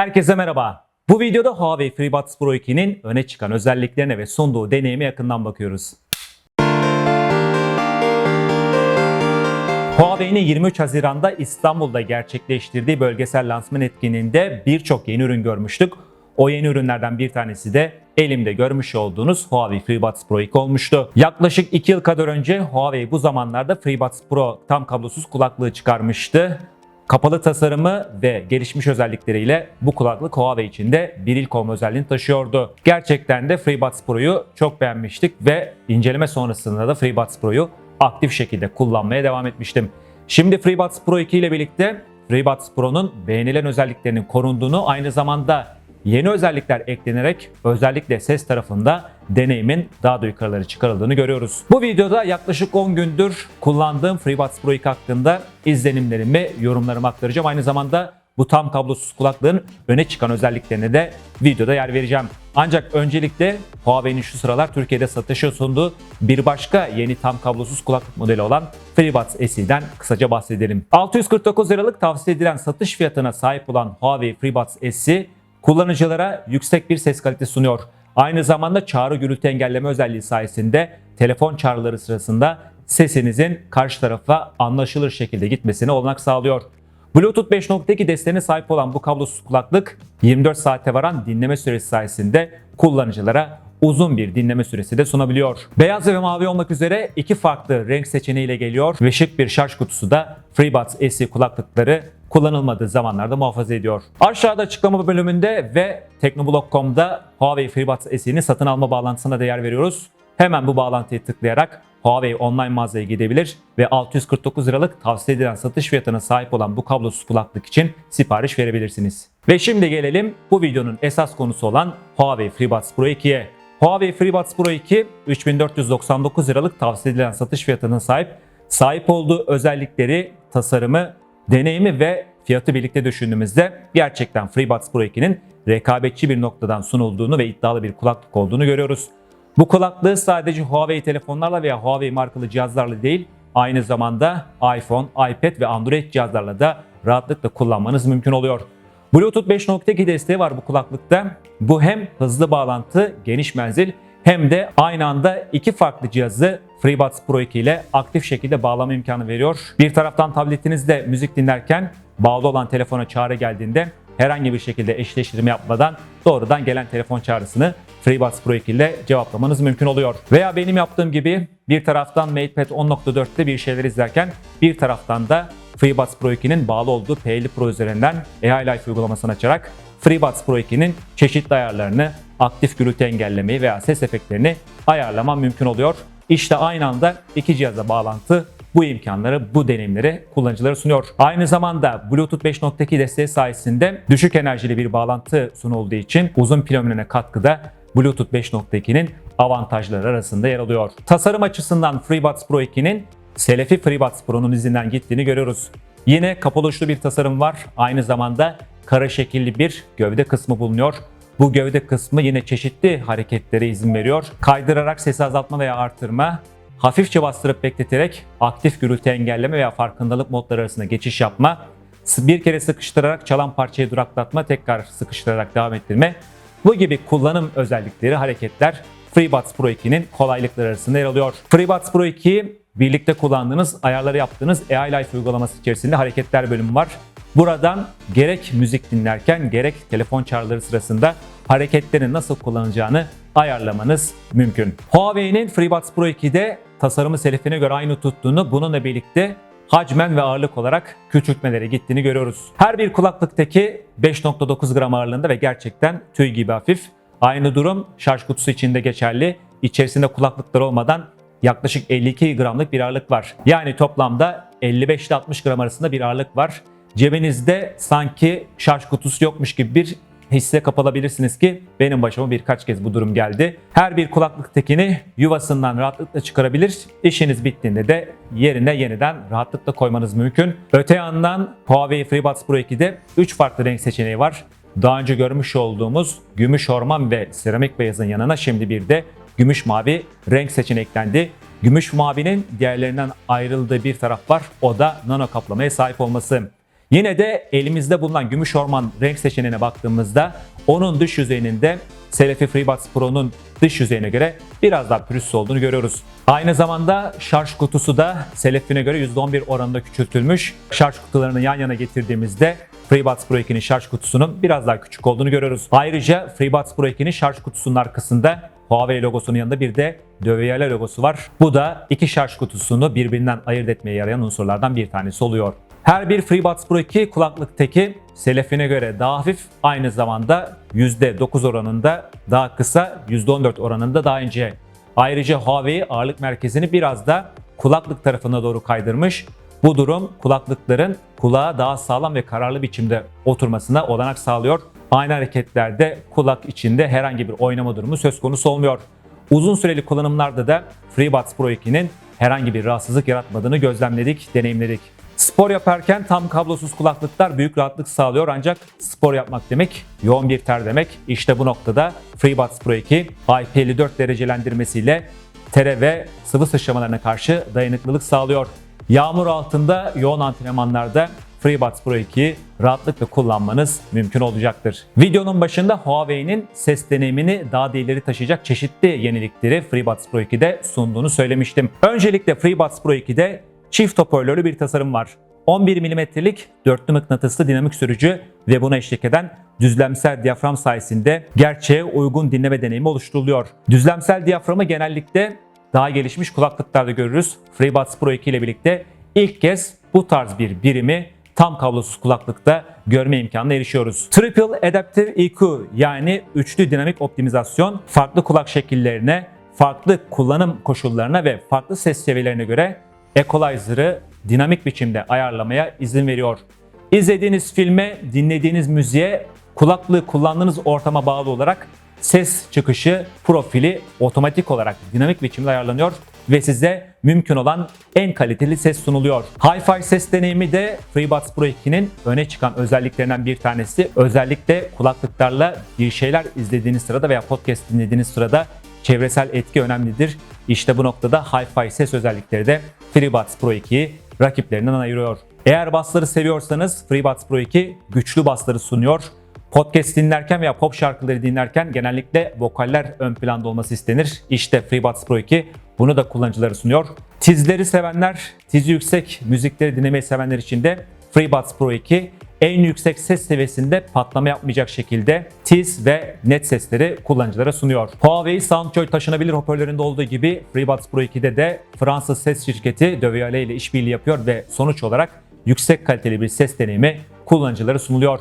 Herkese merhaba. Bu videoda Huawei FreeBuds Pro 2'nin öne çıkan özelliklerine ve sunduğu deneyime yakından bakıyoruz. Huawei'nin 23 Haziran'da İstanbul'da gerçekleştirdiği bölgesel lansman etkinliğinde birçok yeni ürün görmüştük. O yeni ürünlerden bir tanesi de elimde görmüş olduğunuz Huawei FreeBuds Pro 2 olmuştu. Yaklaşık 2 yıl kadar önce Huawei bu zamanlarda FreeBuds Pro tam kablosuz kulaklığı çıkarmıştı. Kapalı tasarımı ve gelişmiş özellikleriyle bu kulaklık Huawei için de bir ilk olma özelliğini taşıyordu. Gerçekten de FreeBuds Pro'yu çok beğenmiştik ve inceleme sonrasında da FreeBuds Pro'yu aktif şekilde kullanmaya devam etmiştim. Şimdi FreeBuds Pro 2 ile birlikte FreeBuds Pro'nun beğenilen özelliklerinin korunduğunu aynı zamanda yeni özellikler eklenerek özellikle ses tarafında deneyimin daha da yukarıları çıkarıldığını görüyoruz. Bu videoda yaklaşık 10 gündür kullandığım FreeBuds Pro 2 hakkında izlenimlerimi, yorumlarımı aktaracağım. Aynı zamanda bu tam kablosuz kulaklığın öne çıkan özelliklerine de videoda yer vereceğim. Ancak öncelikle Huawei'nin şu sıralar Türkiye'de satışa sunduğu bir başka yeni tam kablosuz kulaklık modeli olan FreeBuds SE'den kısaca bahsedelim. 649 liralık tavsiye edilen satış fiyatına sahip olan Huawei FreeBuds SE kullanıcılara yüksek bir ses kalitesi sunuyor. Aynı zamanda çağrı gürültü engelleme özelliği sayesinde telefon çağrıları sırasında sesinizin karşı tarafa anlaşılır şekilde gitmesine olanak sağlıyor. Bluetooth 5.2 desteğine sahip olan bu kablosuz kulaklık 24 saate varan dinleme süresi sayesinde kullanıcılara uzun bir dinleme süresi de sunabiliyor. Beyaz ve mavi olmak üzere iki farklı renk seçeneğiyle geliyor ve şık bir şarj kutusu da FreeBuds SE kulaklıkları kullanılmadığı zamanlarda muhafaza ediyor. Aşağıda açıklama bölümünde ve teknoblog.com'da Huawei FreeBuds SE'nin satın alma bağlantısına da yer veriyoruz. Hemen bu bağlantıyı tıklayarak Huawei online mağazaya gidebilir ve 649 liralık tavsiye edilen satış fiyatına sahip olan bu kablosuz kulaklık için sipariş verebilirsiniz. Ve şimdi gelelim bu videonun esas konusu olan Huawei FreeBuds Pro 2'ye. Huawei FreeBuds Pro 2 3499 liralık tavsiye edilen satış fiyatına sahip. Sahip olduğu özellikleri, tasarımı, deneyimi ve fiyatı birlikte düşündüğümüzde gerçekten FreeBuds Pro 2'nin rekabetçi bir noktadan sunulduğunu ve iddialı bir kulaklık olduğunu görüyoruz. Bu kulaklığı sadece Huawei telefonlarla veya Huawei markalı cihazlarla değil, aynı zamanda iPhone, iPad ve Android cihazlarla da rahatlıkla kullanmanız mümkün oluyor. Bluetooth 5.2 desteği var bu kulaklıkta. Bu hem hızlı bağlantı, geniş menzil hem de aynı anda iki farklı cihazı FreeBuds Pro 2 ile aktif şekilde bağlama imkanı veriyor. Bir taraftan tabletinizde müzik dinlerken bağlı olan telefona çağrı geldiğinde herhangi bir şekilde eşleştirme yapmadan doğrudan gelen telefon çağrısını FreeBuds Pro 2 ile cevaplamanız mümkün oluyor. Veya benim yaptığım gibi bir taraftan MatePad 10.4'te bir şeyler izlerken bir taraftan da FreeBuds Pro 2'nin bağlı olduğu P50 Pro üzerinden AI Life uygulamasını açarak FreeBuds Pro 2'nin çeşitli ayarlarını, aktif gürültü engellemeyi veya ses efektlerini ayarlamam mümkün oluyor. İşte aynı anda iki cihaza bağlantı bu imkanları, bu deneyimleri kullanıcılara sunuyor. Aynı zamanda Bluetooth 5.2 desteği sayesinde düşük enerjili bir bağlantı sunulduğu için uzun pil ömrüne katkıda Bluetooth 5.2'nin avantajları arasında yer alıyor. Tasarım açısından FreeBuds Pro 2'nin Selefi FreeBuds Pro'nun izinden gittiğini görüyoruz. Yine kapalı uçlu bir tasarım var. Aynı zamanda kara şekilli bir gövde kısmı bulunuyor. Bu gövde kısmı yine çeşitli hareketlere izin veriyor. Kaydırarak sesi azaltma veya artırma, hafifçe bastırıp bekleterek aktif gürültü engelleme veya farkındalık modları arasında geçiş yapma, bir kere sıkıştırarak çalan parçayı duraklatma, tekrar sıkıştırarak devam ettirme. Bu gibi kullanım özellikleri, hareketler FreeBuds Pro 2'nin kolaylıkları arasında yer alıyor. FreeBuds Pro 2 birlikte kullandığınız, ayarları yaptığınız AI Life uygulaması içerisinde hareketler bölümü var. Buradan gerek müzik dinlerken gerek telefon çağrıları sırasında hareketlerini nasıl kullanacağını ayarlamanız mümkün. Huawei'nin FreeBuds Pro 2'de tasarımı selefine göre aynı tuttuğunu bununla birlikte hacmen ve ağırlık olarak küçültmelere gittiğini görüyoruz. Her bir kulaklıktaki 5.9 gram ağırlığında ve gerçekten tüy gibi hafif. Aynı durum şarj kutusu için de geçerli. İçerisinde kulaklıklar olmadan yaklaşık 52 gramlık bir ağırlık var. Yani toplamda 55 ile 60 gram arasında bir ağırlık var. Cebinizde sanki şarj kutusu yokmuş gibi bir hisse kapılabilirsiniz ki benim başıma birkaç kez bu durum geldi. Her bir kulaklık tekini yuvasından rahatlıkla çıkarabilir. İşiniz bittiğinde de yerine yeniden rahatlıkla koymanız mümkün. Öte yandan Huawei FreeBuds Pro 2'de 3 farklı renk seçeneği var. Daha önce görmüş olduğumuz gümüş orman ve seramik beyazın yanına şimdi bir de gümüş mavi renk seçeneği eklendi. Gümüş mavinin diğerlerinden ayrıldığı bir taraf var. O da nano kaplamaya sahip olması. Yine de elimizde bulunan gümüş orman renk seçeneğine baktığımızda onun dış yüzeyinin de Selefi FreeBuds Pro'nun dış yüzeyine göre biraz daha pürüzsüz olduğunu görüyoruz. Aynı zamanda şarj kutusu da Selefi'ne göre %11 oranında küçültülmüş. Şarj kutularını yan yana getirdiğimizde FreeBuds Pro 2'nin şarj kutusunun biraz daha küçük olduğunu görüyoruz. Ayrıca FreeBuds Pro 2'nin şarj kutusunun arkasında Huawei logosunun yanında bir de DVL logosu var. Bu da iki şarj kutusunu birbirinden ayırt etmeye yarayan unsurlardan bir tanesi oluyor. Her bir FreeBuds Pro 2 kulaklık teki Selefi'ne göre daha hafif, aynı zamanda %9 oranında daha kısa, %14 oranında daha ince. Ayrıca Huawei ağırlık merkezini biraz da kulaklık tarafına doğru kaydırmış. Bu durum kulaklıkların kulağa daha sağlam ve kararlı biçimde oturmasına olanak sağlıyor. Aynı hareketlerde kulak içinde herhangi bir oynama durumu söz konusu olmuyor. Uzun süreli kullanımlarda da FreeBuds Pro 2'nin herhangi bir rahatsızlık yaratmadığını gözlemledik, deneyimledik. Spor yaparken tam kablosuz kulaklıklar büyük rahatlık sağlıyor ancak spor yapmak demek yoğun bir ter demek. İşte bu noktada FreeBuds Pro 2 IP54 derecelendirmesiyle tere ve sıvı sıçramalarına karşı dayanıklılık sağlıyor. Yağmur altında yoğun antrenmanlarda FreeBuds Pro 2'yi rahatlıkla kullanmanız mümkün olacaktır. Videonun başında Huawei'nin ses deneyimini daha da ileri taşıyacak çeşitli yenilikleri FreeBuds Pro 2'de sunduğunu söylemiştim. Öncelikle FreeBuds Pro 2'de çift hoparlörlü bir tasarım var. 11 mm'lik dörtlü mıknatıslı dinamik sürücü ve buna eşlik eden düzlemsel diyafram sayesinde gerçeğe uygun dinleme deneyimi oluşturuluyor. Düzlemsel diyaframı genellikle daha gelişmiş kulaklıklarda görürüz. FreeBuds Pro 2 ile birlikte ilk kez bu tarz bir birimi tam kablosuz kulaklıkta görme imkanına erişiyoruz. Triple Adaptive EQ yani üçlü dinamik optimizasyon farklı kulak şekillerine, farklı kullanım koşullarına ve farklı ses seviyelerine göre equalizer'ı dinamik biçimde ayarlamaya izin veriyor. İzlediğiniz filme, dinlediğiniz müziğe, kulaklığı kullandığınız ortama bağlı olarak ses çıkışı profili otomatik olarak dinamik biçimde ayarlanıyor ve size mümkün olan en kaliteli ses sunuluyor. Hi-Fi ses deneyimi de FreeBuds Pro 2'nin öne çıkan özelliklerinden bir tanesi. Özellikle kulaklıklarla bir şeyler izlediğiniz sırada veya podcast dinlediğiniz sırada çevresel etki önemlidir. İşte bu noktada Hi-Fi ses özellikleri de FreeBuds Pro 2'yi rakiplerinden ayırıyor. Eğer bassları seviyorsanız FreeBuds Pro 2 güçlü bassları sunuyor. Podcast dinlerken veya pop şarkıları dinlerken genellikle vokaller ön planda olması istenir. İşte FreeBuds Pro 2 bunu da kullanıcıları sunuyor. Tizleri sevenler, tizi yüksek müzikleri dinlemeyi sevenler için de FreeBuds Pro 2 en yüksek ses seviyesinde patlama yapmayacak şekilde tiz ve net sesleri kullanıcılara sunuyor. Huawei Soundjoy taşınabilir hoparlöründe olduğu gibi FreeBuds Pro 2'de de Fransız ses şirketi Döviale ile işbirliği yapıyor ve sonuç olarak yüksek kaliteli bir ses deneyimi kullanıcılara sunuluyor.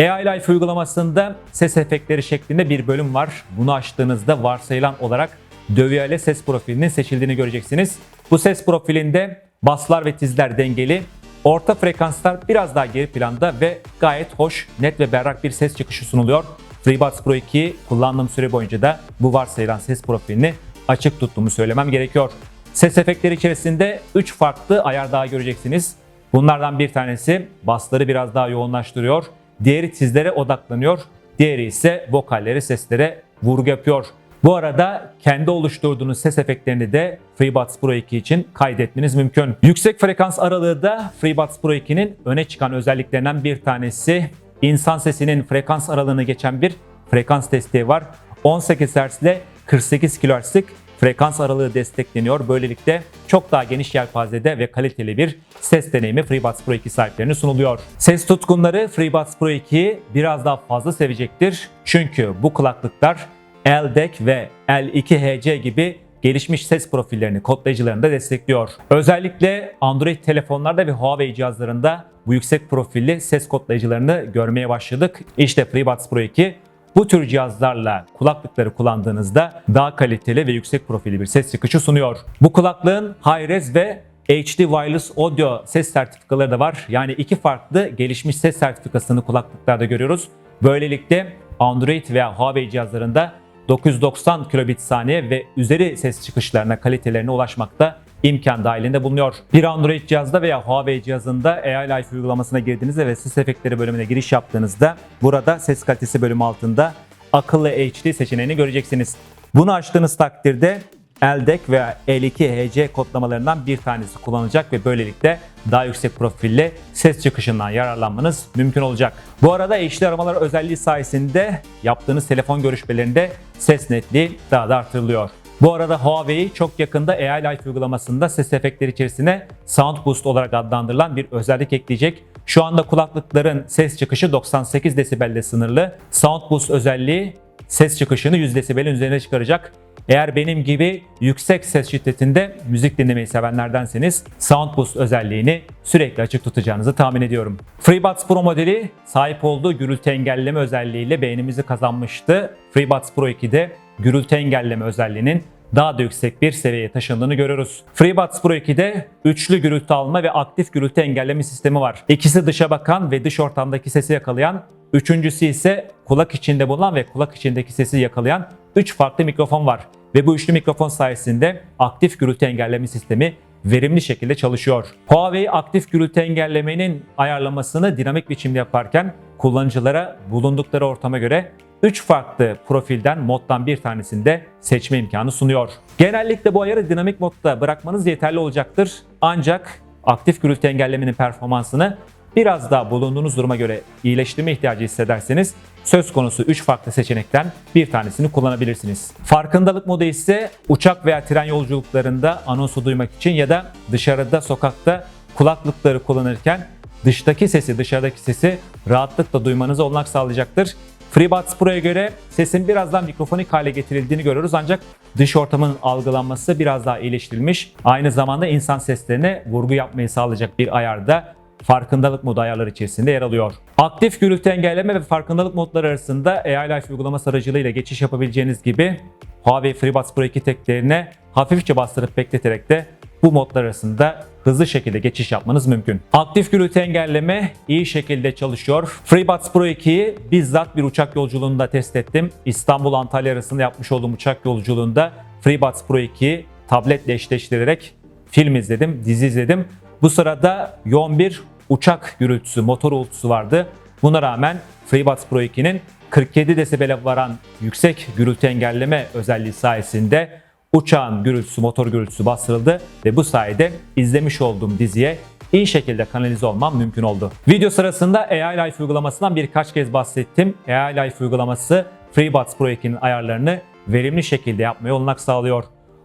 AI Life uygulamasında ses efektleri şeklinde bir bölüm var. Bunu açtığınızda varsayılan olarak Döviale ses profilinin seçildiğini göreceksiniz. Bu ses profilinde baslar ve tizler dengeli, orta frekanslar biraz daha geri planda ve gayet hoş, net ve berrak bir ses çıkışı sunuluyor. FreeBuds Pro 2 kullandığım süre boyunca da bu varsayılan ses profilini açık tuttuğumu söylemem gerekiyor. Ses efektleri içerisinde 3 farklı ayar daha göreceksiniz. Bunlardan bir tanesi basları biraz daha yoğunlaştırıyor. Diğeri tizlere odaklanıyor. Diğeri ise vokallere, seslere vurgu yapıyor. Bu arada kendi oluşturduğunuz ses efektlerini de FreeBuds Pro 2 için kaydetmeniz mümkün. Yüksek frekans aralığı da FreeBuds Pro 2'nin öne çıkan özelliklerinden bir tanesi. İnsan sesinin frekans aralığını geçen bir frekans desteği var. 18 Hz ile 48 kHz'lik frekans aralığı destekleniyor. Böylelikle çok daha geniş yelpazede ve kaliteli bir ses deneyimi FreeBuds Pro 2 sahiplerine sunuluyor. Ses tutkunları FreeBuds Pro 2'yi biraz daha fazla sevecektir. Çünkü bu kulaklıklar LDAC ve L2HC gibi gelişmiş ses profillerini kodlayıcılarını da destekliyor. Özellikle Android telefonlarda ve Huawei cihazlarında bu yüksek profilli ses kodlayıcılarını görmeye başladık. İşte FreeBuds Pro 2 bu tür cihazlarla kulaklıkları kullandığınızda daha kaliteli ve yüksek profilli bir ses çıkışı sunuyor. Bu kulaklığın Hi-Res ve HD Wireless Audio ses sertifikaları da var. Yani iki farklı gelişmiş ses sertifikasını kulaklıklarda görüyoruz. Böylelikle Android veya Huawei cihazlarında 990 kilobit saniye ve üzeri ses çıkışlarına kalitelerine ulaşmakta imkan dahilinde bulunuyor. Bir Android cihazda veya Huawei cihazında AI Life uygulamasına girdiğinizde ve ses efektleri bölümüne giriş yaptığınızda burada ses kalitesi bölümü altında akıllı HD seçeneğini göreceksiniz. Bunu açtığınız takdirde LDAC veya L2HC kodlamalarından bir tanesi kullanılacak ve böylelikle daha yüksek profilli ses çıkışından yararlanmanız mümkün olacak. Bu arada eşli aramalar özelliği sayesinde yaptığınız telefon görüşmelerinde ses netliği daha da artırılıyor. Bu arada Huawei çok yakında AI Life uygulamasında ses efektleri içerisine Sound Boost olarak adlandırılan bir özellik ekleyecek. Şu anda kulaklıkların ses çıkışı 98 desibelle sınırlı. Sound Boost özelliği ses çıkışını 100 desibelin üzerine çıkaracak. Eğer benim gibi yüksek ses şiddetinde müzik dinlemeyi sevenlerdenseniz Sound Boost özelliğini sürekli açık tutacağınızı tahmin ediyorum. FreeBuds Pro modeli sahip olduğu gürültü engelleme özelliğiyle beğenimizi kazanmıştı. FreeBuds Pro 2'de gürültü engelleme özelliğinin daha da yüksek bir seviyeye taşındığını görüyoruz. FreeBuds Pro 2'de üçlü gürültü alma ve aktif gürültü engelleme sistemi var. İkisi dışa bakan ve dış ortamdaki sesi yakalayan, üçüncüsü ise kulak içinde bulunan ve kulak içindeki sesi yakalayan 3 farklı mikrofon var. Ve bu üçlü mikrofon sayesinde aktif gürültü engelleme sistemi verimli şekilde çalışıyor. Huawei aktif gürültü engellemenin ayarlamasını dinamik biçimde yaparken kullanıcılara bulundukları ortama göre 3 farklı profilden moddan bir tanesinde seçme imkanı sunuyor. Genellikle bu ayarı dinamik modda bırakmanız yeterli olacaktır. Ancak aktif gürültü engellemenin performansını biraz daha bulunduğunuz duruma göre iyileştirme ihtiyacı hissederseniz söz konusu 3 farklı seçenekten bir tanesini kullanabilirsiniz. Farkındalık modu ise uçak veya tren yolculuklarında anonsu duymak için ya da dışarıda sokakta kulaklıkları kullanırken dıştaki sesi dışarıdaki sesi rahatlıkla duymanıza olanak sağlayacaktır. FreeBuds Pro'ya göre sesin birazdan mikrofonik hale getirildiğini görüyoruz ancak dış ortamın algılanması biraz daha iyileştirilmiş. Aynı zamanda insan seslerine vurgu yapmayı sağlayacak bir ayarda farkındalık modu ayarları içerisinde yer alıyor. Aktif gürültü engelleme ve farkındalık modları arasında AI Life uygulaması aracılığıyla geçiş yapabileceğiniz gibi Huawei FreeBuds Pro 2 teklerine hafifçe bastırıp bekleterek de bu modlar arasında hızlı şekilde geçiş yapmanız mümkün. Aktif gürültü engelleme iyi şekilde çalışıyor. FreeBuds Pro 2'yi bizzat bir uçak yolculuğunda test ettim. İstanbul-Antalya arasında yapmış olduğum uçak yolculuğunda FreeBuds Pro 2'yi tabletle eşleştirerek film izledim, dizi izledim. Bu sırada yoğun bir uçak gürültüsü, motor uğultusu vardı. Buna rağmen FreeBuds Pro 2'nin 47 desibele varan yüksek gürültü engelleme özelliği sayesinde uçağın gürültüsü, motor gürültüsü bastırıldı ve bu sayede izlemiş olduğum diziye iyi şekilde kanalize olmam mümkün oldu. Video sırasında AI Life uygulamasından birkaç kez bahsettim. AI Life uygulaması FreeBuds Pro 2'nin ayarlarını verimli şekilde yapmaya olanak sağlıyor.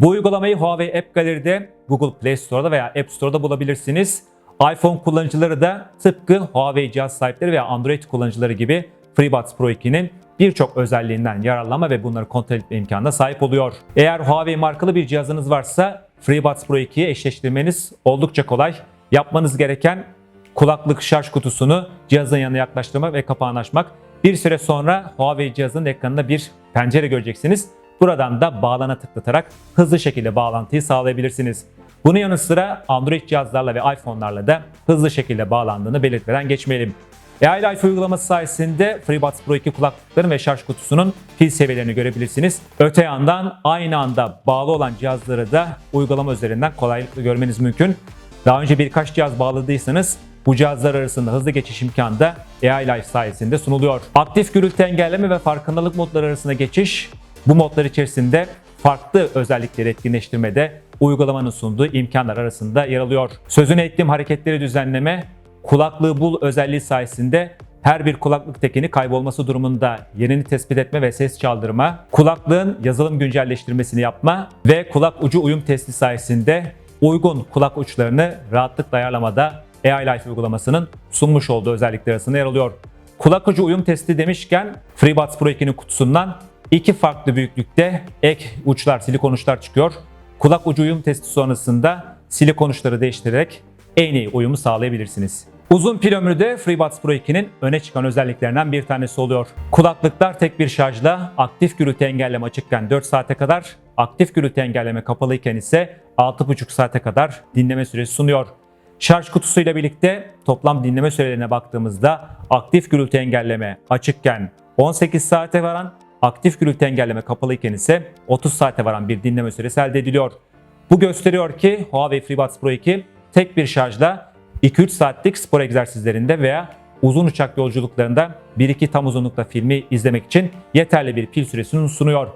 Bu uygulamayı Huawei App Gallery'de, Google Play Store'da veya App Store'da bulabilirsiniz. iPhone kullanıcıları da tıpkı Huawei cihaz sahipleri veya Android kullanıcıları gibi FreeBuds Pro 2'nin birçok özelliğinden yararlanma ve bunları kontrol etme imkanına sahip oluyor. Eğer Huawei markalı bir cihazınız varsa FreeBuds Pro 2'ye eşleştirmeniz oldukça kolay. Yapmanız gereken kulaklık şarj kutusunu cihazın yanına yaklaştırmak ve kapağını açmak. Bir süre sonra Huawei cihazının ekranında bir pencere göreceksiniz. Buradan da bağlana tıklatarak hızlı şekilde bağlantıyı sağlayabilirsiniz. Bunun yanı sıra Android cihazlarla ve iPhone'larla da hızlı şekilde bağlandığını belirtmeden geçmeyelim. AI Life uygulaması sayesinde FreeBuds Pro 2 kulaklıkların ve şarj kutusunun pil seviyelerini görebilirsiniz. Öte yandan aynı anda bağlı olan cihazları da uygulama üzerinden kolaylıkla görmeniz mümkün. Daha önce birkaç cihaz bağladıysanız bu cihazlar arasında hızlı geçiş imkanı da AI Life sayesinde sunuluyor. Aktif gürültü engelleme ve farkındalık modları arasında geçiş bu modlar içerisinde farklı özellikleri etkinleştirmede uygulamanın sunduğu imkanlar arasında yer alıyor. Sözünü ettiğim hareketleri düzenleme kulaklığı bul özelliği sayesinde her bir kulaklık tekini kaybolması durumunda yerini tespit etme ve ses çaldırma, kulaklığın yazılım güncelleştirmesini yapma ve kulak ucu uyum testi sayesinde uygun kulak uçlarını rahatlıkla ayarlamada AI Life uygulamasının sunmuş olduğu özellikler arasında yer alıyor. Kulak ucu uyum testi demişken FreeBuds Pro 2'nin kutusundan iki farklı büyüklükte ek uçlar, silikon uçlar çıkıyor. Kulak ucu uyum testi sonrasında silikon uçları değiştirerek en iyi uyumu sağlayabilirsiniz. Uzun pil ömrü de FreeBuds Pro 2'nin öne çıkan özelliklerinden bir tanesi oluyor. Kulaklıklar tek bir şarjla aktif gürültü engelleme açıkken 4 saate kadar, aktif gürültü engelleme kapalıyken ise 6,5 saate kadar dinleme süresi sunuyor. Şarj kutusuyla birlikte toplam dinleme sürelerine baktığımızda aktif gürültü engelleme açıkken 18 saate varan, aktif gürültü engelleme kapalıyken ise 30 saate varan bir dinleme süresi elde ediliyor. Bu gösteriyor ki Huawei FreeBuds Pro 2 tek bir şarjla 2-3 saatlik spor egzersizlerinde veya uzun uçak yolculuklarında 1-2 tam uzunlukta filmi izlemek için yeterli bir pil süresini sunuyor.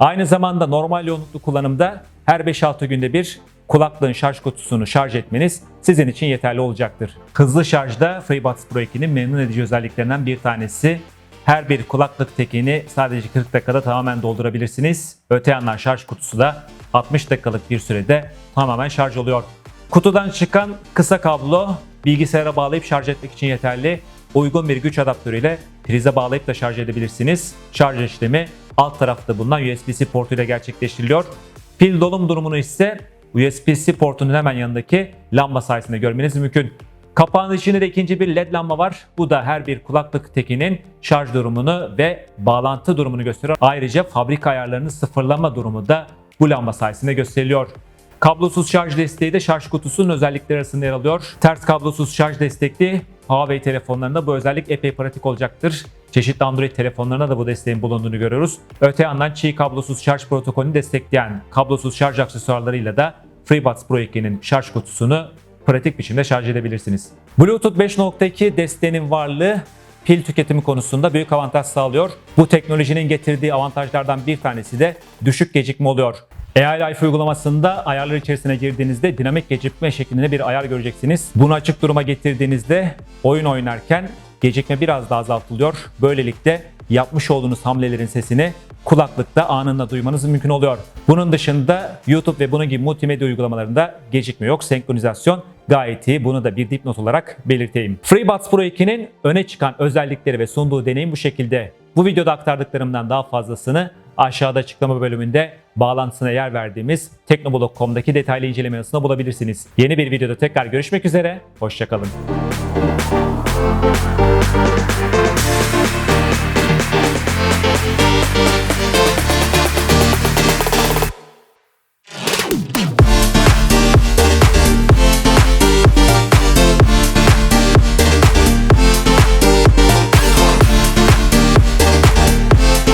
Aynı zamanda normal yoğunluklu kullanımda her 5-6 günde bir kulaklığın şarj kutusunu şarj etmeniz sizin için yeterli olacaktır. Hızlı şarjda FreeBuds Pro 2'nin memnun edici özelliklerinden bir tanesi her bir kulaklık tekini sadece 40 dakikada tamamen doldurabilirsiniz. Öte yandan şarj kutusu da 60 dakikalık bir sürede tamamen şarj oluyor. Kutudan çıkan kısa kablo bilgisayara bağlayıp şarj etmek için yeterli. Uygun bir güç adaptörüyle prize bağlayıp da şarj edebilirsiniz. Şarj işlemi alt tarafta bulunan USB-C portuyla gerçekleştiriliyor. Pil dolum durumunu ise USB-C portunun hemen yanındaki lamba sayesinde görmeniz mümkün. Kapağın içinde de ikinci bir led lamba var. Bu da her bir kulaklık tekinin şarj durumunu ve bağlantı durumunu gösteriyor. Ayrıca fabrika ayarlarını sıfırlama durumu da bu lamba sayesinde gösteriliyor. Kablosuz şarj desteği de şarj kutusunun özellikleri arasında yer alıyor. Ters kablosuz şarj destekli Huawei telefonlarında bu özellik epey pratik olacaktır. Çeşitli Android telefonlarına da bu desteğin bulunduğunu görüyoruz. Öte yandan çiğ kablosuz şarj protokolünü destekleyen kablosuz şarj aksesuarlarıyla da FreeBuds Pro 2'nin şarj kutusunu pratik biçimde şarj edebilirsiniz. Bluetooth 5.2 desteğinin varlığı pil tüketimi konusunda büyük avantaj sağlıyor. Bu teknolojinin getirdiği avantajlardan bir tanesi de düşük gecikme oluyor. AI Life uygulamasında ayarlar içerisine girdiğinizde dinamik gecikme şeklinde bir ayar göreceksiniz. Bunu açık duruma getirdiğinizde oyun oynarken gecikme biraz daha azaltılıyor. Böylelikle yapmış olduğunuz hamlelerin sesini kulaklıkta anında duymanız mümkün oluyor. Bunun dışında YouTube ve bunun gibi multimedya uygulamalarında gecikme yok. Senkronizasyon gayet iyi. Bunu da bir dipnot olarak belirteyim. FreeBuds Pro 2'nin öne çıkan özellikleri ve sunduğu deneyim bu şekilde. Bu videoda aktardıklarımdan daha fazlasını aşağıda açıklama bölümünde bağlantısına yer verdiğimiz teknoblog.com'daki detaylı inceleme yazısında bulabilirsiniz. Yeni bir videoda tekrar görüşmek üzere. Hoşçakalın.